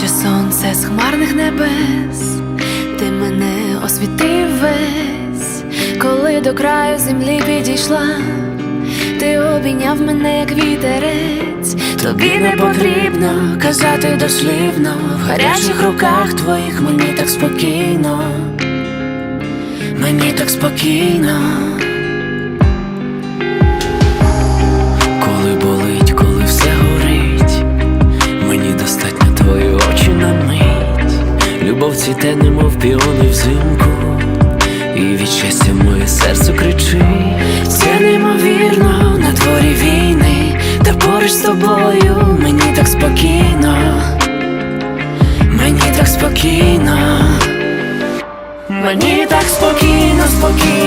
наче сонце з хмарних небес, ти мене освітив весь, коли до краю землі підійшла, ти обійняв мене як вітерець, тобі не потрібно казати дослівно, в гарячих руках твоїх мені так спокійно, мені так спокійно. Любов цвіте, немов піони взимку, і від щастя моє серце кричить. Це неймовірно на дворі війни, та поруч з тобою мені так спокійно, мені так спокійно, мені так спокійно, спокійно.